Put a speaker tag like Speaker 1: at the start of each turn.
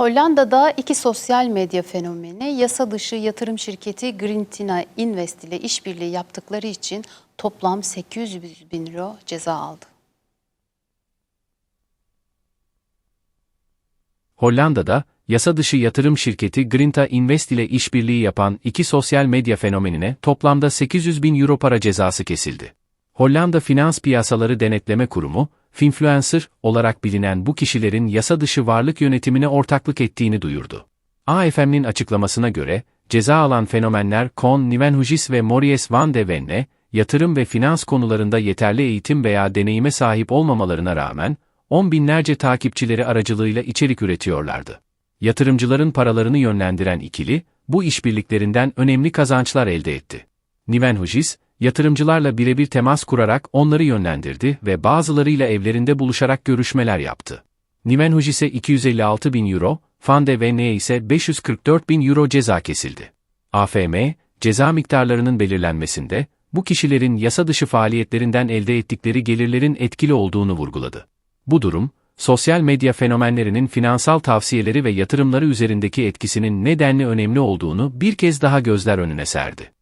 Speaker 1: Hollanda'da iki sosyal medya fenomeni yasa dışı yatırım şirketi Grintina Invest ile işbirliği yaptıkları için toplam 800 bin euro ceza aldı.
Speaker 2: Hollanda'da, yasa dışı yatırım şirketi Grinta Invest ile işbirliği yapan iki sosyal medya fenomenine toplamda 800 bin euro para cezası kesildi. Hollanda Finans Piyasaları Denetleme Kurumu, Finfluencer olarak bilinen bu kişilerin yasa dışı varlık yönetimine ortaklık ettiğini duyurdu. AFM'nin açıklamasına göre, ceza alan fenomenler Kon Nivenhujis ve Mories van de Venne, yatırım ve finans konularında yeterli eğitim veya deneyime sahip olmamalarına rağmen, on binlerce takipçileri aracılığıyla içerik üretiyorlardı. Yatırımcıların paralarını yönlendiren ikili, bu işbirliklerinden önemli kazançlar elde etti. Nivenhujis, yatırımcılarla birebir temas kurarak onları yönlendirdi ve bazılarıyla evlerinde buluşarak görüşmeler yaptı. Nivenhujis'e 256 bin euro, Van de Venne'ye ise 544 bin euro ceza kesildi. AFM, ceza miktarlarının belirlenmesinde, bu kişilerin yasa dışı faaliyetlerinden elde ettikleri gelirlerin etkili olduğunu vurguladı. Bu durum, sosyal medya fenomenlerinin finansal tavsiyeleri ve yatırımları üzerindeki etkisinin nedenli önemli olduğunu bir kez daha gözler önüne serdi.